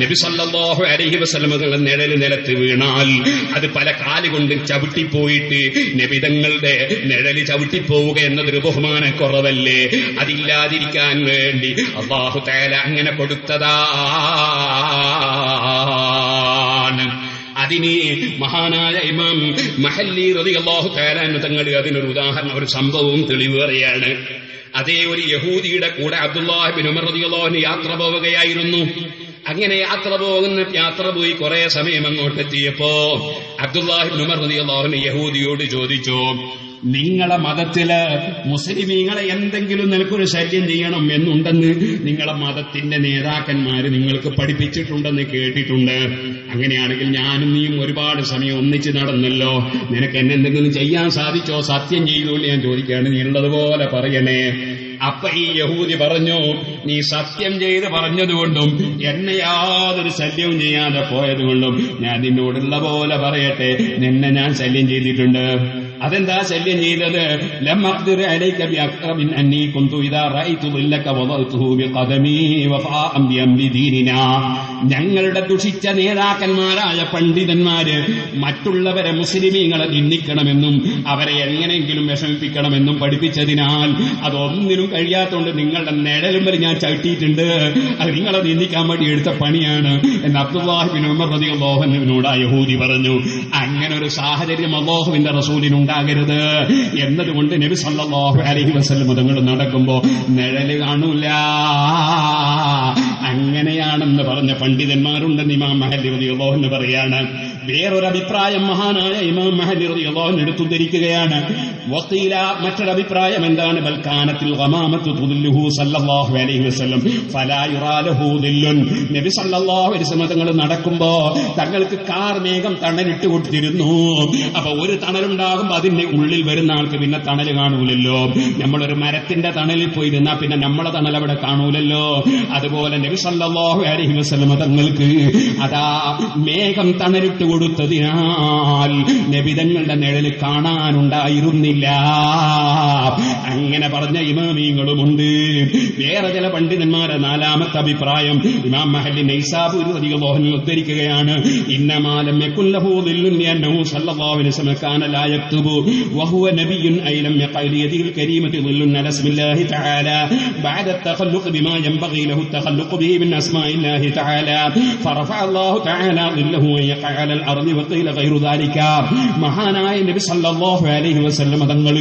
നബി അലൈഹി വസല്ലമകളുടെ നിഴൽ നിലത്ത് വീണാൽ അത് പല കാലുകൊണ്ടും ചവിട്ടിപ്പോയിട്ട് നബിതങ്ങളുടെ നിഴൽ ചവിട്ടിപ്പോവുക എന്നതൊരു ബഹുമാന കുറവല്ലേ അതില്ലാതിരിക്കാൻ വേണ്ടി അള്ളാഹു തേല അങ്ങനെ കൊടുത്തതാ അതിനെ മഹാനായ ഇമാം മഹല്ലി റതി അള്ളാഹു തആല തങ്ങൾ അതിനൊരു ഉദാഹരണം ഒരു സംഭവവും തെളിവ് പറയാണ് അതേ ഒരു യഹൂദിയുടെ കൂടെ അബ്ദുല്ലാഹിബിൻ ഉമർ റളിയല്ലാഹു യാത്ര പോവുകയായിരുന്നു. അങ്ങനെ യാത്ര പോകുന്ന യാത്ര പോയി കുറെ സമയം അങ്ങോട്ടെത്തിയപ്പോ റളിയല്ലാഹു യഹൂദിയോട് ചോദിച്ചു നിങ്ങളെ മതത്തിൽ മുസ്ലിമീങ്ങളെ എന്തെങ്കിലും നിനക്കൊരു ശല്യം ചെയ്യണം എന്നുണ്ടെന്ന് നിങ്ങളെ മതത്തിന്റെ നേതാക്കന്മാര് നിങ്ങൾക്ക് പഠിപ്പിച്ചിട്ടുണ്ടെന്ന് കേട്ടിട്ടുണ്ട്. അങ്ങനെയാണെങ്കിൽ ഞാനും നീയും ഒരുപാട് സമയം ഒന്നിച്ച് നടന്നല്ലോ. നിനക്ക് എന്നെ എന്തെങ്കിലും ചെയ്യാൻ സാധിച്ചോ? സത്യം ചെയ്തോണ്ട് ഞാൻ ചോദിക്കുകയാണ് നീ ഉള്ളതുപോലെ പറയണേ. അപ്പൊ ഈ യഹൂദി പറഞ്ഞു നീ സത്യം ചെയ്ത് പറഞ്ഞതുകൊണ്ടും എന്നെ യാതൊരു ശല്യവും ചെയ്യാതെ പോയതുകൊണ്ടും ഞാൻ നിന്നോടുള്ള പോലെ പറയട്ടെ. നിന്നെ ഞാൻ ശല്യം ചെയ്തിട്ടുണ്ട്. അതെന്താ ശല്യം ചെയ്തത്? ഞങ്ങളുടെ ദുഷിച്ച നേതാക്കന്മാരായ പണ്ഡിതന്മാര് മറ്റുള്ളവരെ മുസ്ലിമീങ്ങളെ നിന്ദിക്കണമെന്നും അവരെ എങ്ങനെയെങ്കിലും വിഷമിപ്പിക്കണമെന്നും പഠിപ്പിച്ചതിനാൽ അതൊന്നിനും കഴിയാത്തതുകൊണ്ട് നിങ്ങളുടെ നിഴലും വരെ ഞാൻ ചവിട്ടിയിട്ടുണ്ട്. അത് നിങ്ങളെ നിന്ദിക്കാൻ വേണ്ടി എടുത്ത പണിയാണ് എന്ന് അബ്ദുല്ലാഹിബിൻ ഉമർ റളിയല്ലാഹുവിനോട് ആ യഹൂദി പറഞ്ഞു. അങ്ങനെ ഒരു സാഹചര്യം അള്ളാഹുവിന്റെ റസൂലിനുണ്ടാകരുത് എന്നതുകൊണ്ട് നബി സല്ലാഹു അലഹി വസ്ലം തങ്ങൾ നടക്കുമ്പോ നിഴൽ കാണൂല. അങ്ങനെയാണെന്ന് പറഞ്ഞ പണ്ഡിതന്മാരുണ്ടെന്ന് ഇമാം മഹലിറുതി റളിയല്ലാഹു എന്ന് പറയാണ്. വേറൊരു അഭിപ്രായം മഹാനായ ഇമാം മഹല്ലി റളിയല്ലാഹു എടുത്തുദ്ധരിക്കുകയാണ്. വക്കീല മറ്റൊരഭിപ്രായം എന്താണ്? ബൽക്കാനത്തിൽ സല്ലല്ലാഹു അലൈഹി വസല്ലം. നബി സല്ലല്ലാഹു അലൈഹി വസല്ലം തങ്ങൾ നടക്കുമ്പോ തങ്ങൾക്ക് കാർ മേഘം തണലിട്ട് കൊടുത്തിരുന്നു. അപ്പൊ ഒരു തണലുണ്ടാകുമ്പോ അതിന്റെ ഉള്ളിൽ വരുന്ന ആൾക്ക് പിന്നെ തണൽ കാണൂലല്ലോ. നമ്മളൊരു മരത്തിന്റെ തണലിൽ പോയി നിന്നാ പിന്നെ നമ്മളെ തണൽ അവിടെ കാണൂലല്ലോ. അതുപോലെ നബി സല്ലല്ലാഹു അലൈഹി വസല്ലം തങ്ങൾക്ക് അതാ മേഘം തണലിട്ട് കൊടുത്തതിനാൽ നബിതങ്ങളുടെ നിഴൽ കാണാനുണ്ടായിരുന്നില്ല അങ്ങനെ പറഞ്ഞ ഇമാമീങ്ങളുമുണ്ട് വേറെ ചില പണ്ഡിതന്മാരെ നാലാമത്തെ അഭിപ്രായം ഇമാം മഹല്ലി നൈസാബുരി റളിയല്ലാഹു ഉദ്ധരിക്കുകയാണ് ഇന്നമാലം യകുല്ലഹു ദില്ലുൻ ലിഅന്നഹു സല്ലല്ലാഹു അലൈഹി വസല്ലം കാന ലാ യക്തുബു വഹുവ നബിയ്യുൻ ഐ ലം യഖൽ യദിൽ കരീമത്തി ദില്ലുൻ അല ഇസ്മില്ലാഹി തആല بعد التخلق بما ينبغي له التخلق به من أسماء الله تعالى فرفع الله تعالى ظله أن يقع على الأرض وقيل غير ذلك മഹാനായ നബി സല്ലല്ലാഹു അലൈഹി വസല്ലം തങ്ങൾ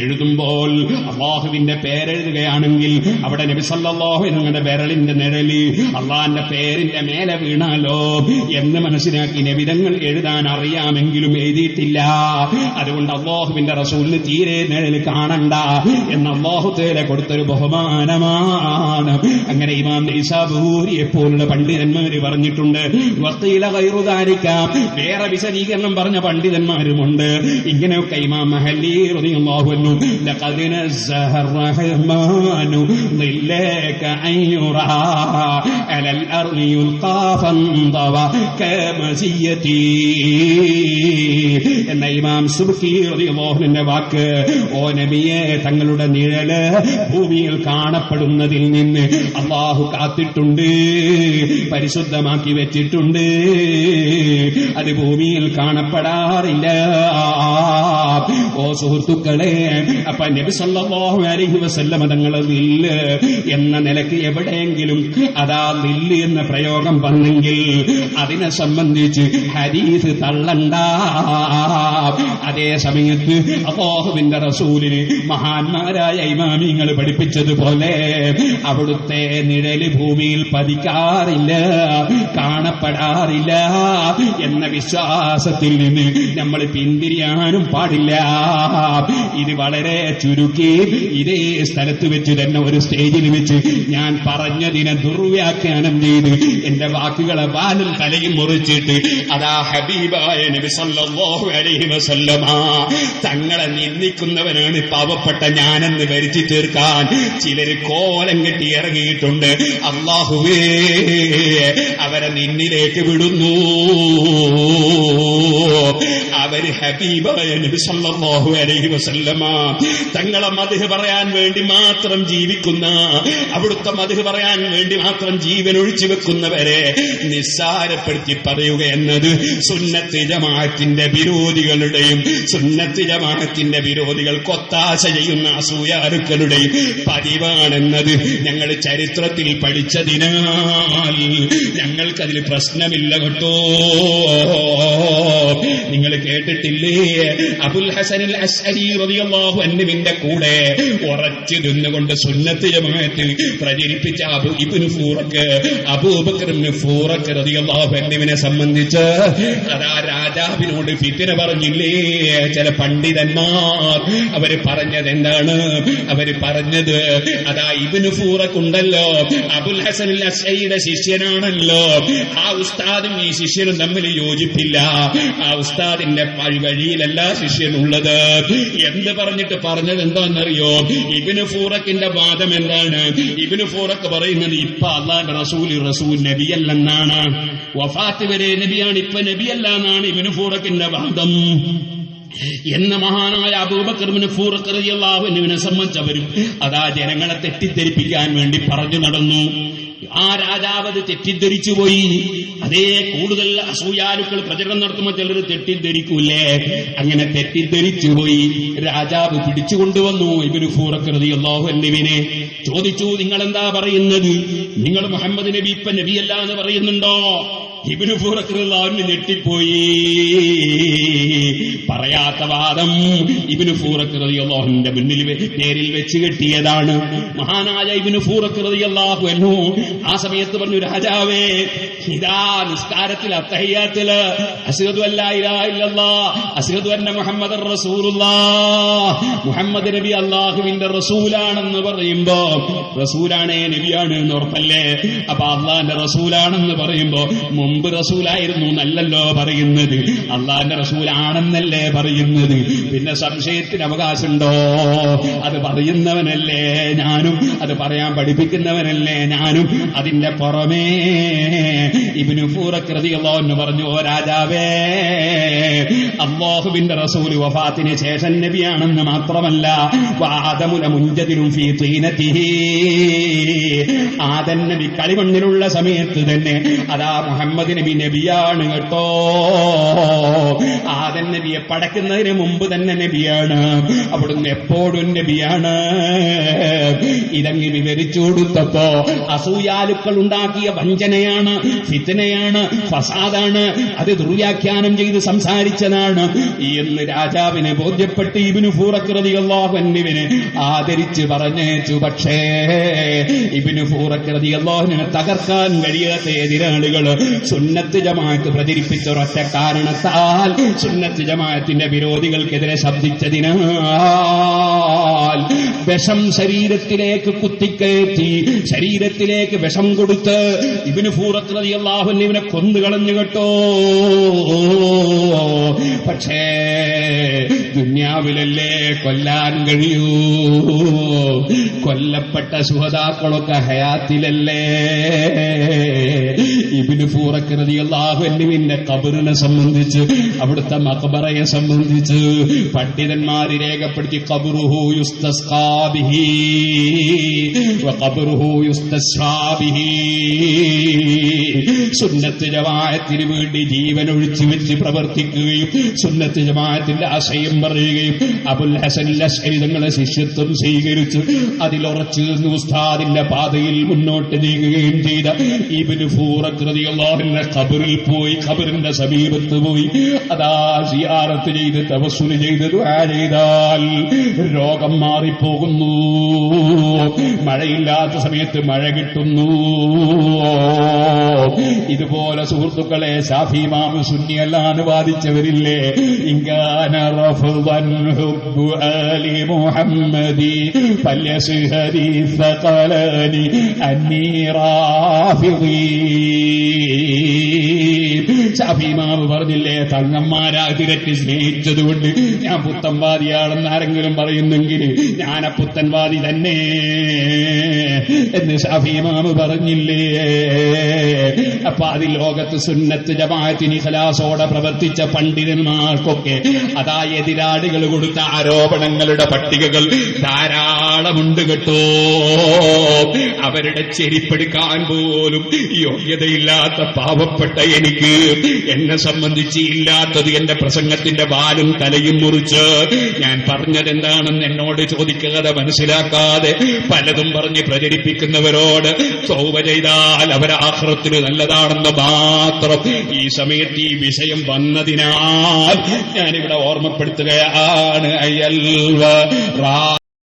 എഴുതുമ്പോൾ അള്ളാഹുവിന്റെ പേരെഴുതുകയാണെങ്കിൽ അവിടെ നബിസല്ലാഹു നിങ്ങളുടെ വിരലിന്റെ നിഴൽ അള്ളാഹിന്റെ പേരിന്റെ മേലെ വീണാലോ എന്ന് മനസ്സിലാക്കി നബിതങ്ങൾ എഴുതാൻ അറിയാമെങ്കിലും എഴുതിയിട്ടില്ല. അതുകൊണ്ട് അള്ളാഹുവിന്റെ റസൂലിന് തീരെ നിഴൽ കാണണ്ട എന്ന് അള്ളാഹു തേരെ കൊടുത്തൊരു ബഹുമാനമാണ്. അങ്ങനെ ഇമാം നൈസാബൂരിയെ പോലുള്ള പണ്ഡിതന്മാര് പറഞ്ഞിട്ടുണ്ട് വസ്തുയില കയറുതാരിക്കാം വേറെ വിശദീകരണം പറഞ്ഞ പണ്ഡിതന്മാരുമുണ്ട്. ഇങ്ങനെയൊക്കെ ഇമാം മഹല്ലി റളിയല്ലാഹു അൻഹു ലഖദ് നസ്സഹ الرحمن ظلك أن يرى على الأرض يلقى فانضوى كمزيتي എന്ന ഇമാം സുബ്ഹി റളിയല്ലാഹുവിന്റെ വാക്ക് ഓ നബിയെ തങ്ങളുടെ നിഴല് ഭൂമിയിൽ കാണപ്പെടുന്നതിൽ നിന്ന് അള്ളാഹു കാത്തിട്ടുണ്ട് പരിശുദ്ധമാക്കി വെച്ചിട്ടുണ്ട് അത് ഭൂമിയിൽ കാണപ്പെടാറില്ല ഓ സുഹൃത്തുക്കളെ അപ്പൊ നബി സല്ലാഹു അലഹി വസല്ലമ തങ്ങളെ നില്ല് എന്ന നിലയ്ക്ക് എവിടെയെങ്കിലും അതാ നില്ല് എന്ന പ്രയോഗം വന്നെങ്കിൽ അതിനെ സംബന്ധിച്ച് ഹരീസ് തള്ളണ്ട. അതേ സമയത്ത് അബോഹുവിന്റെ റസൂലിന് മഹാന്മാരായ ഇമാമിങ്ങൾ പഠിപ്പിച്ചതുപോലെ അവിടുത്തെ നിഴൽ ഭൂമിയിൽ പതിക്കാറില്ല കാണപ്പെടാറില്ല എന്ന വിശ്വാസത്തിൽ നിന്ന് നമ്മൾ പിന്തിരിയാനും പാടില്ല. ഇത് വളരെ ചുരുക്കി ഇതേ സ്ഥലത്ത് വെച്ച് തന്നെ ഒരു സ്റ്റേജിൽ വെച്ച് ഞാൻ പറഞ്ഞതിനെ ദുർവ്യാഖ്യാനം ചെയ്ത് എന്റെ വാക്കുകളെ വാലും തലയും മുറിച്ചിട്ട് അതാ ഹബീബായ നബി സല്ലല്ലാഹു അലൈഹി വസല്ലമ തങ്ങളെ നിന്ദിക്കുന്നവനാണ് പാവപ്പെട്ട ഞാനെന്ന് വരുത്തി തീർക്കാൻ ചിലർ കോലം കെട്ടി ഇറങ്ങിയിട്ടുണ്ട്. അള്ളാഹുവേ അവരെ നിന്നിലേക്ക് വിടുന്നു. അവർ ഹബീബായ നബി സല്ലല്ലാഹു അലൈഹി വസല്ലമ തങ്ങളെ മതിഹ് പറയാൻ വേണ്ടി മാത്രം ജീവിക്കുന്ന അവിടുത്തെ മതിഹ് പറയാൻ വേണ്ടി മാത്രം ജീവൻ ഒഴിച്ചു വെക്കുന്നവരെ നിസ്സാരപ്പെടുത്തി പറയുക എന്നത് സുന്നത്ത് ജമാഅത്തിന്റെ വിരോധികളുടെയും സുന്നത്ത് ജമാഅത്തിന്റെ വിരോധികൾ കൊത്താശ ചെയ്യുന്ന അസൂയാരുക്കളുടെയും പതിവാണെന്നത് ഞങ്ങൾ ചരിത്രത്തിൽ പഠിച്ചതിനാൽ ഞങ്ങൾക്കതിൽ പ്രശ്നമില്ല കേട്ടോ. നിങ്ങൾ കേട്ടിട്ടില്ലേ? അബുൽ ഹസനിൽ റളിയല്ലാഹു അൻഹുവിന്റെ കൂടെ ഉറച്ചു നിന്നുകൊണ്ട് സുന്നത്ത് ജമാഅത്ത് പ്രചരിപ്പിച്ച Abu ibn Furak Abu Bakr ibn Furak റളിയല്ലാഹു അൻഹുവിനെ സംബന്ധിച്ച് അതാ രാജാവിനോട് ഫിത്തിന പറഞ്ഞില്ലേ ചില പണ്ഡിതന്മാർ അവർ പറഞ്ഞത് എന്താണ്? അവർ പറഞ്ഞത് അതാ ഇബ്നു ഫൂറക്കുണ്ടല്ലോ അബുൽ ഹസൻ അസ്അരിയുടെ ശിഷ്യനാണല്ലോ ആ ഉസ്താദും ഈ ശിഷ്യനും തമ്മിൽ യോജിപ്പില്ല. ആ ഉസ്താദിന്റെ വഴി- വഴിയിലല്ല ശിഷ്യനുള്ളത് എന്ത് പറഞ്ഞിട്ട് പറഞ്ഞത് എന്താണെന്നറിയോ? ഇബിന് ഫൂറക്കിന്റെ വാദം എന്താണ്? ഇബിന് ഫൂറക്ക് പറയുന്നത് ഇപ്പൊ അള്ളാന്റെ റസൂൽ റസൂൽ നബിയല്ലെന്നാണ്. വഫാത്ത് വരെ നബിയാണ് ഇപ്പൊ നബിയല്ല എന്നാണ് ഇബിന് ഫൂറക്കിന്റെ വാദം. എന്ന മഹാനായ അബൂബക്കർമിന് ഫൂറക്കറിയാഹുവിനെ സംബന്ധിച്ചവരും അതാ ജനങ്ങളെ തെറ്റിദ്ധരിപ്പിക്കാൻ വേണ്ടി പറഞ്ഞു നടന്നു. ആ രാജാവ് അത് തെറ്റിദ്ധരിച്ചു പോയി അതേ കൂടുതൽ അസൂയാലുക്കൾ പ്രചരണം നടത്തുമ്പോൾ ചിലർ തെറ്റിദ്ധരിക്കൂലേ. അങ്ങനെ തെറ്റിദ്ധരിച്ചു പോയി രാജാവ് പിടിച്ചുകൊണ്ടുവന്നു. ഇവർ ഫൂറക്കൃതി അള്ളാഹു എന്നിവിനെ ചോദിച്ചു നിങ്ങൾ എന്താ പറയുന്നത്? നിങ്ങൾ മുഹമ്മദ് നബി ഇപ്പൊ നബിയല്ല എന്ന് പറയുന്നുണ്ടോ? ഇബിന് ഫൂറക്കൃതാവിന് ഞെട്ടിപ്പോയി? പറയാത്ത വാദം ഇവന് ഫൂറക്കൃതിയല്ലാഹുവിന്റെ മുന്നിൽ പേരിൽ വെച്ച് കെട്ടിയതാണ്. മഹാനായ ഇവന് ഫൂറക്കൃതിയല്ലാഹു എന്നു ആ സമയത്ത് പറഞ്ഞു രാജാവേ ഇതാ നിസ്കാരത്തിൽ അത്തഹയ്യാത്തിൽ അസുഖതു അല്ലായില്ല അസുഖതു അന്ന മുഹമ്മദ് മുഹമ്മദ് നബി അള്ളാഹുവിന്റെ റസൂലാണെന്ന് പറയുമ്പോ റസൂലാണേ നബിയാണ് എന്ന് ഉറപ്പല്ലേ? അപ്പൊ അള്ളാന്റെ റസൂലാണെന്ന് പറയുമ്പോ മുമ്പ് റസൂലായിരുന്നു എന്നല്ലല്ലോ പറയുന്നത്. അള്ളാന്റെ റസൂലാണെന്നല്ലേ പറയുന്നത്. പിന്നെ സംശയത്തിന് അവകാശമുണ്ടോ? അത് പറയുന്നവനല്ലേ ഞാനും? അത് പറയാൻ പഠിപ്പിക്കുന്നവനല്ലേ ഞാനും? അതിന്റെ പുറമേ ഇബിനു ഫൂറക്കൃതിയല്ലോ എന്ന് പറഞ്ഞു ഓ രാജാവേ അള്ളാഹുവിന്റെ റസൂൽ വഫാത്തിന് ശേഷം നബിയാണെന്ന് മാത്രമല്ല വാദമുല മുഞ്ചതിലും ഫീ ആദൻ നബി കളിമണ്ണിലുള്ള സമയത്ത് തന്നെ അതാ മുഹമ്മദ് നബി നബിയാണ് കേട്ടോ. ആദൻ നബിയെ പടക്കുന്നതിന് മുമ്പ് തന്നെ നബിയാണ്. അവിടുന്ന് എപ്പോഴും നബിയാണ്. ഇതങ്ങ് വിവരിച്ചു കൊടുത്തപ്പോ അസൂയാലുക്കൾ ഉണ്ടാക്കിയ വഞ്ചനയാണ് ഫിത്തനയാണ് ഫസാദാണ്. അത് ദുർവ്യാഖ്യാനം ചെയ്ത് സംസാരിച്ചതാണ്. എന്ന് രാജാവിനെ ബോധ്യപ്പെട്ട് ഇബിനു എന്നിവനെ ആദരിച്ച് പറഞ്ഞേച്ചു പക്ഷേ ഇബിനു ഫൂറക്കൃതി അള്ളാഹുവിനെ തകർക്കാൻ കഴിയാത്ത എതിരാളികൾ സുന്നത്ത് ജമാഅത്ത് പ്രചരിപ്പിച്ച ഒരൊറ്റ കാരണത്താൽ സുന്നത്ത് ജമാഅത്തിന്റെ വിരോധികൾക്കെതിരെ ശബ്ദിച്ചതിനാൽ വിഷം ശരീരത്തിലേക്ക് കുത്തിക്കയറ്റി ശരീരത്തിലേക്ക് വിഷം കൊടുത്ത് ഇവന് ഫൂറത്ത് അള്ളാഹുവിനെ ഇവനെ കൊന്നുകളഞ്ഞു കേട്ടോ. പക്ഷേ ദുന്യാവിലല്ലേ കൊല്ലാൻ കഴിയൂ? കൊല്ലപ്പെട്ട സുഹതാക്കളൊക്കെ ഹയാത്തിലല്ലേ? ഇബിന് ഫൂറക്കൃതി അള്ളാഹുവിന്റെ കബറിനെ സംബന്ധിച്ച് അവിടുത്തെ മക്ബറയെ സംബന്ധിച്ച് പണ്ഡിതന്മാര് രേഖപ്പെടുത്തി കബറുഹു യുസ്തസ്കാബിഹി يستسرى به. സുന്നത്ത് ജമാഅത്തിന് വേണ്ടി ജീവൻ ഒഴിച്ചു വെച്ച് പ്രവർത്തിക്കുകയും സുന്നത്ത് ജമാഅത്തിന്റെ ആശയം പറയുകയും അബുൽ ഹസൻ അശ്അരി തങ്ങളെ ശിഷ്യത്വം സ്വീകരിച്ചു അതിലുറച്ചു നിന്ന് ഉസ്താദിന്റെ പാതയിൽ മുന്നോട്ട് നീങ്ങുകയും ചെയ്ത ഇബിന് ഫൂറക്രതിയുള്ള ഖബറിൽ പോയി ഖബറിന്റെ സമീപത്ത് പോയി. അതാ സിയാറത്ത് ചെയ്ത് തപസ്സുന് ചെയ്ത് ചെയ്താൽ രോഗം മാറിപ്പോകുന്നു മഴയില്ലാത്ത സമയത്ത് മഴ കിട്ടുന്നു. ഇതുപോലെ സുഹൃത്തുക്കളെ ഷാഫിമാമ് സുന്നിയല്ല അനുവാദിച്ചവരില്ലേ റാഫിദി. ഷാഫിമാവ് പറഞ്ഞില്ലേ? തങ്ങന്മാരാ തിരക്ക് സ്നേഹിച്ചതുകൊണ്ട് ഞാൻ പുത്തൻവാദിയാണെന്ന് ആരെങ്കിലും പറയുന്നെങ്കിൽ ഞാൻ പുത്തൻവാദി തന്നെ. എന്ന് അഭിമാവ് പറഞ്ഞില്ലേ? അപ്പൊ അത് ലോകത്ത് സുന്നത്ത് ജമാഅത്തിന് ഖലാസോടെ പ്രവർത്തിച്ച പണ്ഡിതന്മാർക്കൊക്കെ അതാ എതിരാളികൾ കൊടുത്ത ആരോപണങ്ങളുടെ പട്ടികകൾ ധാരാളമുണ്ട് കേട്ടോ. അവരുടെ ചെരിപ്പെടുക്കാൻ പോലും യോഗ്യതയില്ലാത്ത പാവപ്പെട്ട എനിക്ക് എന്നെ സംബന്ധിച്ച് ഇല്ലാത്തത് എന്റെ പ്രസംഗത്തിന്റെ വാലും തലയും മുറിച്ച് ഞാൻ പറഞ്ഞതെന്താണെന്ന് എന്നോട് ചോദിക്കാതെ മനസ്സിലാക്കാതെ പലതും പറഞ്ഞ് പ്രചരിപ്പിക്കുന്നവരോട് സൗവ ചെയ്താൽ അവരാഹ്രത്തിന് നല്ലതാണെന്ന് മാത്രം ഈ സമയത്ത് ഈ വിഷയം വന്നതിനാൽ ഞാനിവിടെ ഓർമ്മപ്പെടുത്തുകയാണ്. അയൽവ